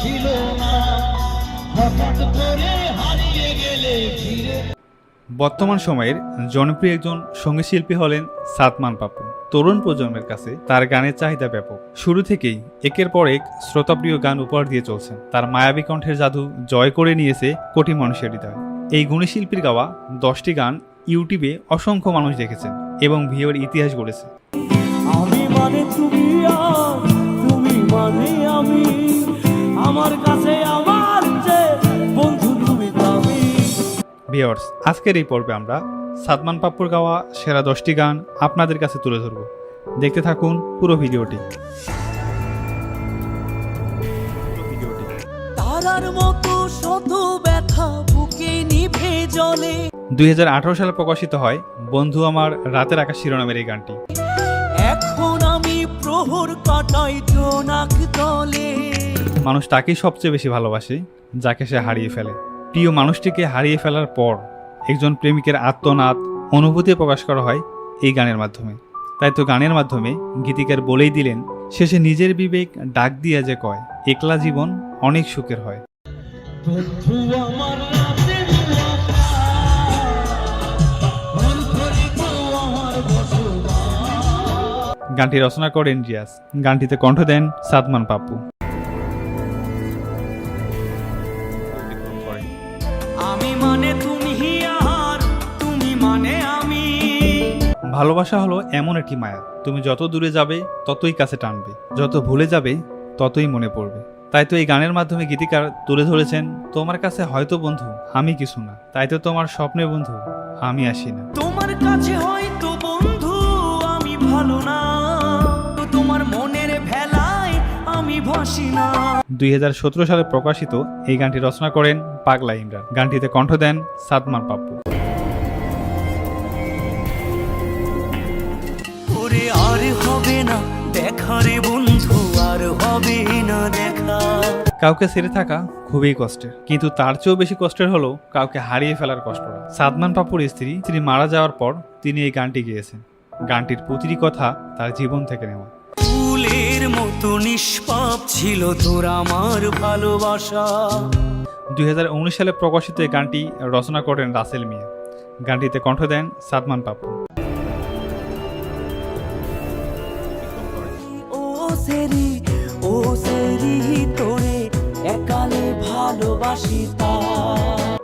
ছিল না। হঠাৎ করে হারিয়ে গেলে ফিরে বর্তমান সময়ের জনপ্রিয় একজন সংগীত শিল্পী হলেন সাতমান পাপু। তরুণ প্রজন্মের কাছে তার গানের চাহিদা ব্যাপক। শুরু থেকেই একের পর এক শ্রোতাপ্রিয় গান উপহার দিয়ে চলছেন। তার মায়াবী কণ্ঠের জাদু জয় করে নিয়েছে কোটি মানুষের হৃদয়। এই গুণী শিল্পীর গাওয়া দশটি গান ইউটিউবে অসংখ্য মানুষ দেখেছেন এবং ভিওর ইতিহাস গড়েছে। আমি মানে তুমি আর তুমি মানে আমি। আমার কাছে আমার বন্ধু তুমি দামি। ভিওর্স আজকের এই পর্বে আমরা সাদমান পাপ্পুর গাওয়া সেরা দশটি গান আপনাদের কাছে তুলে ধরব। দেখতে থাকুন পুরো ভিডিওটি। পুরো ভিডিওটি। তারার মতো শত ব্যথা বুকে নিভে জলে। দুই হাজার আঠারো সালে প্রকাশিত হয় বন্ধু আমার রাতের আকাশ শিরোনামের এই গানটি। এখন আমি প্রহর কাটাই জোনাক মানুষ তাকেই সবচেয়ে বেশি ভালোবাসে যাকে সে হারিয়ে ফেলে। প্রিয় মানুষটিকে হারিয়ে ফেলার পর একজন প্রেমিকের আত্মনাদ অনুভূতি প্রকাশ করা হয় এই গানের মাধ্যমে। তাই তো গানের মাধ্যমে গীতিকার বলেই দিলেন শেষে নিজের বিবেক ডাক দিয়া যে কয় একলা জীবন অনেক সুখের হয়। গানটি রচনা করেন রিয়াজ। গানটিতে কণ্ঠ দেন সাদমান পাপ্পু। ভালোবাসা হলো এমন একটি মায়া। তুমি যত দূরে যাবে ততই কাছে টানবে। যত ভুলে যাবে ততই মনে পড়বে। তাই তো এই গানের মাধ্যমে গীতিকার তুলে ধরেছেন তোমার কাছে হয়তো বন্ধু আমি কিছু না। তাই তো তোমার স্বপ্নে বন্ধু আমি আসি না। তোমার কাছে হয়তো বন্ধু আমি ভালো না। তোমার মনের ভেলায় আমি ভাসি না। দুই হাজার সতেরো সালে প্রকাশিত এই গানটি রচনা করেন পাগলা ইমরান। গানটিতে কণ্ঠ দেন সাদমান পাপ্পু। ওরে আর হবে না। দেখা রে বন্ধু আর হবে না দেখা। কাউকে ছেড়ে থাকা খুবই কষ্টের। কিন্তু তার চেয়েও বেশি কষ্টের হলো কাউকে হারিয়ে ফেলার কষ্টটা সাদমান পাপুর স্ত্রী তিনি মারা যাওয়ার পর তিনি এই গানটি গেয়েছেন। গানটির প্রতিটি কথা তার জীবন থেকে নেওয়া। ফুলের মতো নিষ্পাপ ছিল তোর আমার ভালোবাসা। দুই হাজার উনিশ সালে প্রকাশিত এই গানটি রচনা করেন রাসেল মিয়া। গানটিতে কণ্ঠ দেন সাদমান পাপ্পু সেরি ও সেরি তোরে একালে ভালোবাসি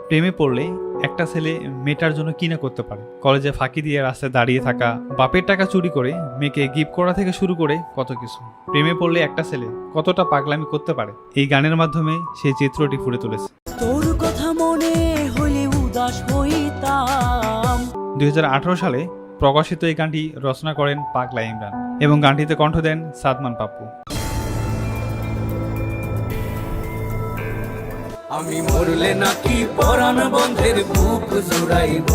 প্রেমে পড়লে একটা ছেলে মেয়েটার জন্য কি না করতে পারে? কলেজে ফাঁকি দিয়ে রাস্তায় দাঁড়িয়ে থাকা বাপের টাকা চুরি করে মেয়েকে গিফট করা থেকে শুরু করে কত কিছু। প্রেমে পড়লে একটা ছেলে কতটা পাগলামি করতে পারে? এই গানের মাধ্যমে সেই চিত্রটি ফুটে তুলেছে। তোর কথা মনে হইলে উদাস হইতাম। দুই হাজার আঠারো সালে প্রকাশিত এই গানটি রচনা করেন পাগলা ইমরান। এবং গানটিতে কণ্ঠ দেন সাদমান পাপ্পু। আমি মরলে নাকি পরাণ বন্ধের বুক জোড়াইব?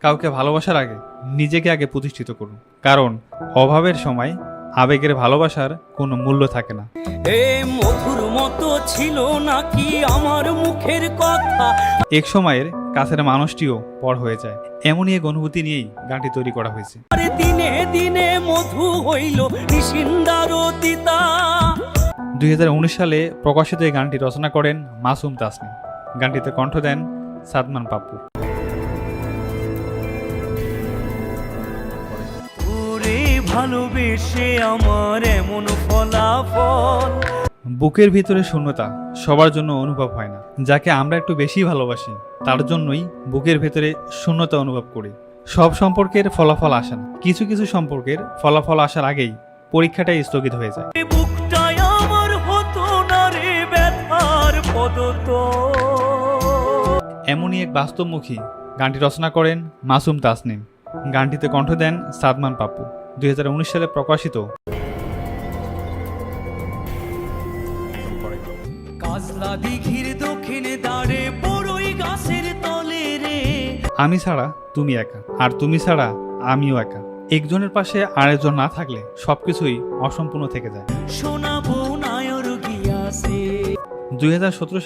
কাউকে ভালোবাসার আগে নিজেকে আগে প্রতিষ্ঠিত করুন। কারণ অভাবের সময় আবেগের ভালোবাসার কোনো মূল্য থাকে না। এ মধুর মতো ছিল নাকি আমার মুখের কথা? এক সময়ের কাছের মানুষটিও পর হয়ে যায়। এমনই এক অনুভূতি নিয়েই গানটি তৈরি করা হয়েছে। আরে দিনে দিনে মধু হইল নিশিন্দার তিতা দুই সালে প্রকাশিত এই গানটি রচনা করেন মাসুম তাসনিম। গানটিতে কণ্ঠ দেন সাদমান পাপ্পু। ভালোবেসে আমার এমন ফলাফল। বুকের ভিতরে শূন্যতা সবার জন্য অনুভব হয় না। যাকে আমরা একটু বেশি ভালোবাসি তার জন্যই বুকের ভেতরে শূন্যতা অনুভব করি। সব সম্পর্কের ফলাফল আসে না। কিছু কিছু সম্পর্কের ফলাফল আসার আগেই পরীক্ষাটাই স্থগিত হয়ে যায়। এ আমার হতো না রে ব্যথার এমনই এক বাস্তবমুখী গানটি রচনা করেন মাসুম তাসনিম। গানটিতে কণ্ঠ দেন সাদমান পাপ্পু। দুই হাজার উনিশ সালে প্রকাশিত। কাজলা দিঘির দক্ষিণে দাঁড়ে বড়ই গাছের তলে রে। আমি ছাড়া তুমি একা আর তুমি ছাড়া আমিও একা। একজনের পাশে আরেকজন না থাকলে সবকিছুই অসম্পূর্ণ থেকে যায়। শোনাবো নায়র গিয়াছে দুই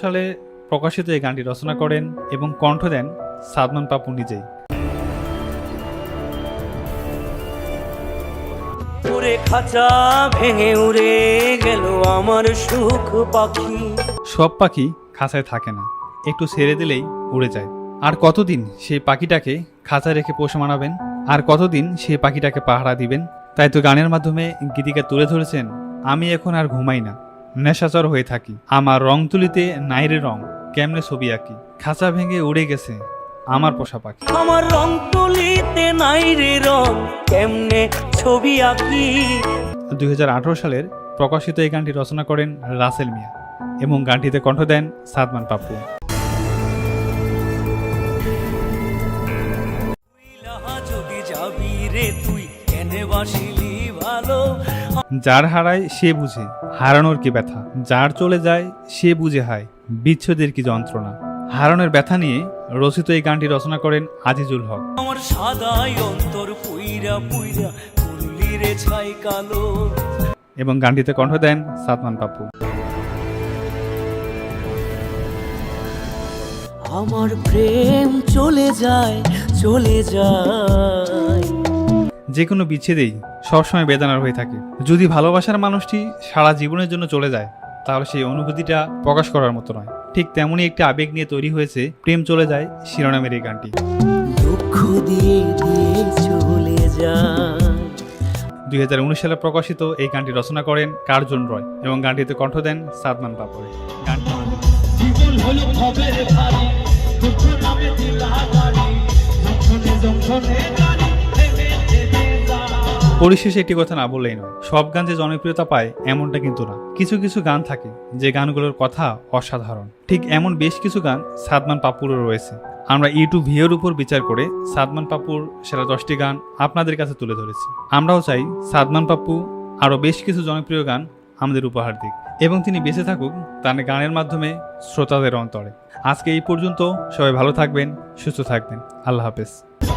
সালে প্রকাশিত এই গানটি রচনা করেন এবং কণ্ঠ দেন সাদমান পাপু নিজেই। ওরে খাঁচা ভেঙে উড়ে গেল আমার সুখ পাখি। সব পাখি খাঁচায় থাকে না, একটু ছেড়ে দিলেই উড়ে যায়। আর কতদিন সেই পাখিটাকে খাঁচায় রেখে পোষ মানাবেন? আর কতদিন সেই পাখিটাকে পাহারা দিবেন? তাই তো গানের মাধ্যমে গীতিকা তুলে ধরেছেন, আমি এখন আর ঘুমাই না। নেশাচর হয়ে থাকি, আমার রং তুলিতে নাইরে রং, কেমনে ছবি আঁকি? খাঁচা ভেঙে উড়ে গেছে আমার পোষা পাখি। আমার রং তুলিতে নাই রে রং কেমনে ছবি আঁকি? দুই হাজার আঠারো সালের প্রকাশিত এই গানটি রচনা করেন রাসেল মিয়া এবং গানটিতে কণ্ঠ দেন সাদমান পাপ্পু। যার হারায় সে বুঝে হারানোর কি ব্যথা? যার চলে যায় সে বুঝে হায় বিচ্ছেদের কি যন্ত্রণা? হারানোর ব্যথা নিয়ে রচিত এই গানটি রচনা করেন আজিজুল হক। আমার সাদাই অন্তর পুইরা পুইরা করলি রে ছাই কালো। এবং গানটিতে কণ্ঠ দেন সাতমান পাপু আমার প্রেম চলে যায় চলে যায়। যে কোনো বিচ্ছেদেই সবসময় বেদনার হয়ে থাকে। যদি ভালোবাসার মানুষটি সারা জীবনের জন্য চলে যায় তাহলে সেই অনুভূতিটা প্রকাশ করার মতো নয়। ঠিক তেমনই একটি আবেগ নিয়ে তৈরি হয়েছে প্রেম চলে যায় শিরোনামের এই গানটি। দুঃখ দিয়ে দিয়ে চলে যায়। দুই সালে প্রকাশিত এই গানটি রচনা করেন কার্জন রয় এবং গানটিতে কণ্ঠ দেন সাদমান পাপড়ে। গানটি পরিশেষে একটি কথা না বললেই নয়। সব গান যে জনপ্রিয়তা পায়, এমনটা কিন্তু না। কিছু কিছু গান থাকে, যে গানগুলোর কথা অসাধারণ। ঠিক এমন বেশ কিছু গান সাদমান পাপুরও রয়েছে। আমরা ইউটিউব ভিওর উপর বিচার করে সাদমান পাপুর সেরা দশটি গান আপনাদের কাছে তুলে ধরেছি। আমরাও চাই সাদমান পাপ্পু আরও বেশ কিছু জনপ্রিয় গান আমাদের উপহার দিক। এবং তিনি বেঁচে থাকুক তার গানের মাধ্যমে শ্রোতাদের অন্তরে। আজকে এই পর্যন্ত সবাই ভালো থাকবেন, সুস্থ থাকবেন। আল্লাহ হাফেজ।